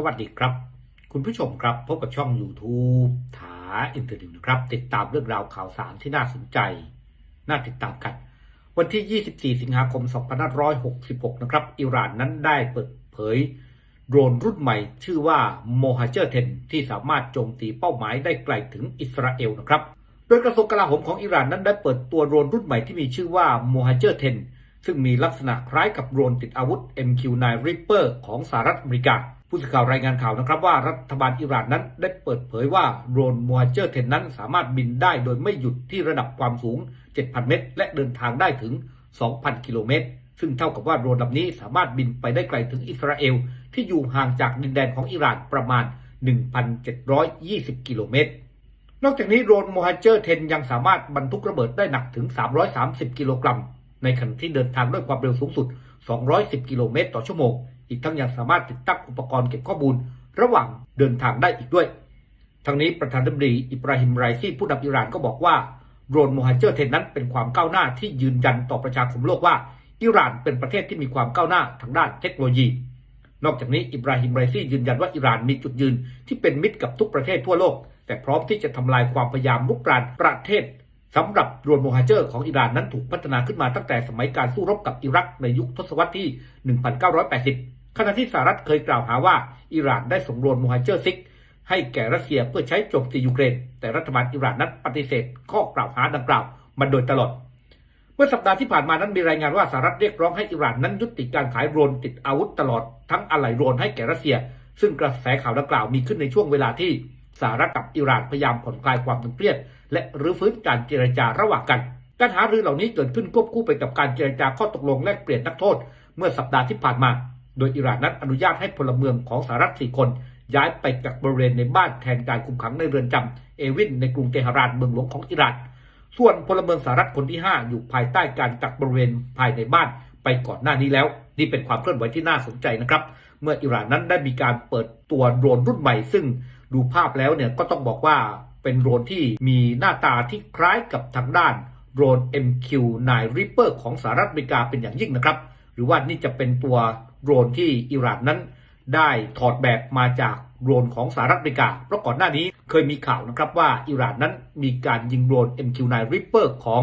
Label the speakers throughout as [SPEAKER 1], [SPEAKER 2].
[SPEAKER 1] สวัสดีครับ คุณผู้ชมครับพบกับช่อง YouTube ถาอินเตอร์ดิวนะครับ ติดตามเรื่องราวข่าวสารที่น่าสนใจ น่าติดตามกัน วันที่ 24 สิงหาคม 2566 นะครับ อิหร่านนั้นได้เปิดเผย โดรนรุ่นใหม่ชื่อว่าโมฮ j เจอร์10ที่สามารถโจมตีเป้าหมายได้ไกลถึงอิสราเอลนะครับ โดยกระทรวงกลาโหมของอิหร่านนั้นได้เปิดตัวโดรนรุ่นใหม่ที่มีชื่อว่าโมฮ j เจอร์10ซึ่งมีลักษณะคล้ายกับโดรนติดอาวุธ MQ-9 Reaper ของสหรัฐอเมริกา ผู้สื่อข่าวรายงานข่าวนะครับว่ารัฐบาลอิหร่านนั้นได้เปิดเผยว่าโดรนโมฮ j เจอร์10นั้นสามารถบินได้โดยไม่หยุดที่ระดับความสูง 7,000 เมตร และเดินทางได้ถึง 2,000 กิโลเมตร ซึ่งเท่ากับว่าโดรนลำนี้สามารถบินไปได้ไกลถึงอิสราเอล ที่อยู่ห่างจากดินแดนของอิหร่านประมาณ 1,720 กิโลเมตร นอกจากนี้โดรนโมฮัเจอร์10ยังสามารถบรรทุกระเบิดได้หนักถึง 330 กิโลกรัม ในขณะที่เดินทางด้วยความเร็วสูงสุด 210 กิโลเมตรต่อชั่วโมง อีกทั้งยังสามารถติดตั้งอุปกรณ์เก็บข้อมูล ระหว่างเดินทางได้อีกด้วย ทั้งนี้ประธานาธิบดีอิบราฮิมไรซีผู้นำอิหร่านก็บอกว่าโดรนโมฮัเจอร์10นั้นเป็นความก้าวหน้าที่ยืนยันต่อประชาคมโลกว่าอิหร่านเป็นประเทศที่มีความก้าวหน้าทางด้านเทคโนโลยี นอกจากนี้อิบราฮิมไรซียืนยันว่าอิหร่านมีจุดยืนที่เป็นมิตรกับทุกประเทศทั่วโลก แต่พร้อมที่จะทำลายความพยายามลุกรานประเทศสำหรับโดรนโมฮัเจอร์ของอิหร่านนั้นถูกพัฒนาขึ้นมาตั้งแต่สมัยการสู้รบกับอิรักในยุคทศวรรษที่ 1980 ขณะที่สหรัฐเคยกล่าวหาว่าอิหร่านได้ส่งโรนโมฮัเจอร์ซิก ให้แก่รัสเซียเพื่อใช้โจมตียูเครน แต่รัฐบาลอิหร่านนั้นปฏิเสธข้อกล่าวหาดังกล่าวมาโดยตลอด เมื่อสัปดาห์ที่ผ่านมานั้นมีรายงานว่าสหรัฐเรียกร้องให้อิหร่านนั้นยุติการขายโดรนติดอาวุธตลอดทั้งอะไหล่โดรนให้แก่รัสเซีย ซึ่งกระแสข่าวดังกล่าวมีขึ้นในช่วงเวลาที่สหรัฐกับอิหร่านพยายามผ่อนคลายความตึงเครียด และรื้อฟื้นการเจรจาระหว่างกันการหารือเหล่านี้เกิดขึ้นควบคู่ไปกับการเจรจาข้อตกลงแลกเปลี่ยนนักโทษ เมื่อสัปดาห์ที่ผ่านมา โดยอิหร่านนั้นอนุญาตให้พลเมืองของสหรัฐสี่คน ย้ายไปกักบริเวณในบ้านแทนการคุมขังในเรือนจำเอวินในกรุงเตหะรานเมืองหลวงของอิหร่าน ส่วนพลเมืองสหรัฐคนที่ 5 อยู่ภายใต้การกักบริเวณภายในบ้านไปก่อนหน้านี้แล้ว นี่เป็นความเคลื่อนไหวที่น่าสนใจนะครับ เมื่ออิหร่านนั้นได้มีการเปิดตัวโดรนรุ่นใหม่ ซึ่งดูภาพแล้วเนี่ยก็ต้องบอกว่าเป็นโดรนที่มีหน้าตาที่คล้ายกับทางด้านโดรน MQ-9 Reaper ของสหรัฐอเมริกาเป็นอย่างยิ่งนะครับ รือว่านี่จะเป็นตัวโดรนที่อิหร่านนั้น ได้ถอดแบบมาจากโดรนของสหรัฐอเมริกา เพราะก่อนหน้านี้เคยมีข่าวนะครับว่าอิหร่านนั้นมีการยิงโดรน MQ-9 Reaper ของ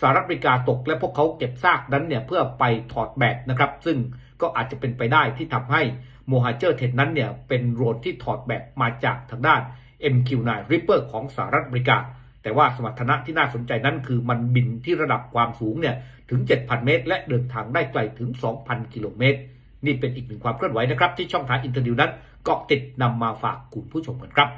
[SPEAKER 1] สหรัฐอเมริกาตก และพวกเขาเก็บซากนั้นเนี่ยเพื่อไปถอดแบบนะครับ ซึ่งก็อาจจะเป็นไปได้ที่ทำให้โมฮ j เจอร์เทนนั้นเนี่ยเป็นโดรนที่ถอดแบบมาจากทางด้าน MQ-9 Reaper ของสหรัฐอเมริกา แต่ว่าสมรรถนะที่น่าสนใจนั้นคือมันบินที่ระดับความสูงเนี่ยถึง 7,000 เมตร และเดินทางได้ไกลถึง 2,000 กิโลเมตร นี่เป็นอีกหนึ่งความเคลื่อนไหวนะครับ ที่ช่องทางอินเทอร์นิวนั้นเกาะติดนำมาฝากคุณผู้ชมกันครับ